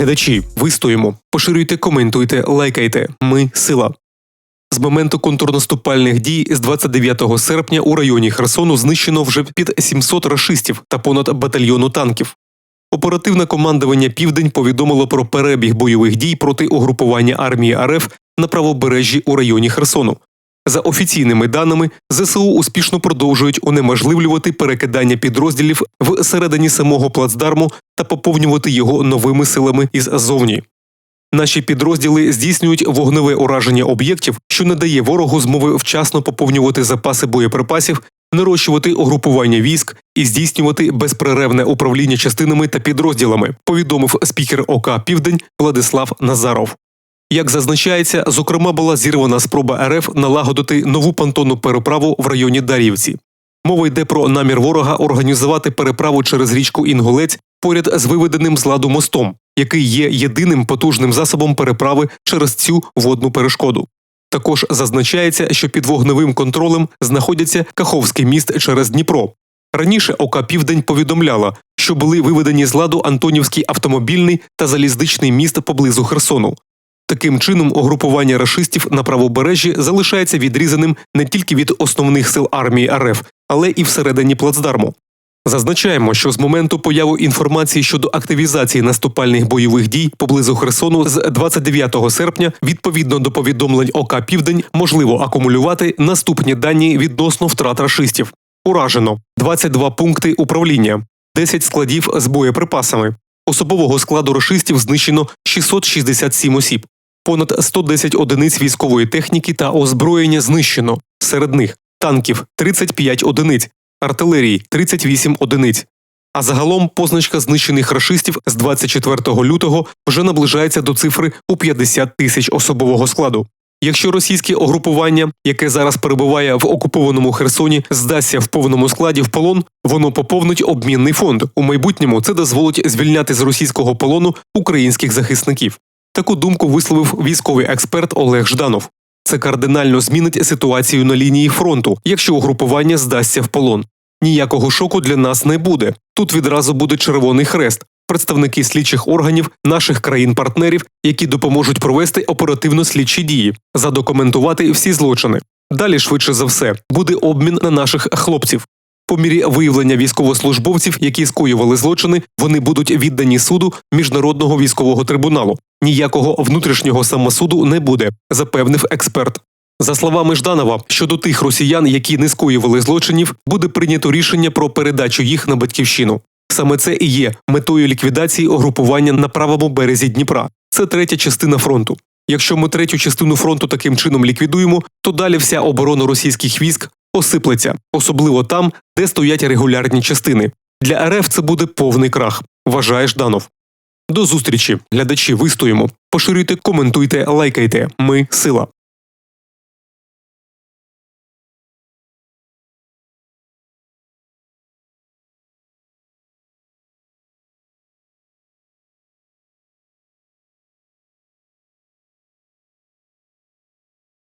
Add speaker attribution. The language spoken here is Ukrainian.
Speaker 1: Глядачі, вистоїмо, поширюйте, коментуйте, лайкайте. Ми сила. З моменту контрнаступальних дій з 29 серпня у районі Херсону знищено вже під 700 рашистів та понад батальйону танків. Оперативне командування Південь повідомило про перебіг бойових дій проти угрупування армії РФ на правобережжі у районі Херсону. За офіційними даними, ЗСУ успішно продовжують унеможливлювати перекидання підрозділів всередині самого плацдарму та поповнювати його новими силами іззовні. Наші підрозділи здійснюють вогневе ураження об'єктів, що не дає ворогу змови вчасно поповнювати запаси боєприпасів, нарощувати угрупування військ і здійснювати безперервне управління частинами та підрозділами, повідомив спікер ОК Південь Владислав Назаров. Як зазначається, зокрема була зірвана спроба РФ налагодити нову понтонну переправу в районі Дар'ївці. Мова йде про намір ворога організувати переправу через річку Інголець поряд з виведеним з ладу мостом, який є єдиним потужним засобом переправи через цю водну перешкоду. Також зазначається, що під вогневим контролем знаходиться Каховський міст через Дніпро. Раніше ОК Південь повідомляла, що були виведені з ладу Антонівський автомобільний та залізничний міст поблизу Херсону. Таким чином, угрупування рашистів на правобережжі залишається відрізаним не тільки від основних сил армії РФ, але і всередині плацдарму. Зазначаємо, що з моменту появи інформації щодо активізації наступальних бойових дій поблизу Херсону з 29 серпня, відповідно до повідомлень ОК Південь, можливо акумулювати наступні дані відносно втрат рашистів. Уражено 22 пункти управління, 10 складів з боєприпасами. Особового складу рашистів знищено 667 осіб. Понад 110 одиниць військової техніки та озброєння знищено. Серед них танків 35 одиниць, артилерії 38 одиниць. А загалом позначка знищених рашистів з 24 лютого вже наближається до цифри у 50 тисяч особового складу. Якщо російське угрупування, яке зараз перебуває в окупованому Херсоні, здасться в повному складі в полон, воно поповнить обмінний фонд. У майбутньому це дозволить звільняти з російського полону українських захисників. Таку думку висловив військовий експерт Олег Жданов. Це кардинально змінить ситуацію на лінії фронту, якщо угрупування здасться в полон. Ніякого шоку для нас не буде. Тут відразу буде Червоний Хрест, представники слідчих органів наших країн-партнерів, які допоможуть провести оперативно слідчі дії, задокументувати всі злочини. Далі, швидше за все, буде обмін на наших хлопців. По мірі виявлення військовослужбовців, які скоювали злочини, вони будуть віддані суду міжнародного військового трибуналу. Ніякого внутрішнього самосуду не буде, запевнив експерт. За словами Жданова, щодо тих росіян, які не скоювали злочинів, буде прийнято рішення про передачу їх на батьківщину. Саме це і є метою ліквідації угрупування на правому березі Дніпра. Це третя частина фронту. Якщо ми третю частину фронту таким чином ліквідуємо, то далі вся оборона російських військ осиплеться, особливо там, де стоять регулярні частини. Для РФ це буде повний крах, вважає Жданов. До зустрічі, глядачі, вистоїмо. Поширюйте, коментуйте, лайкайте. Ми сила.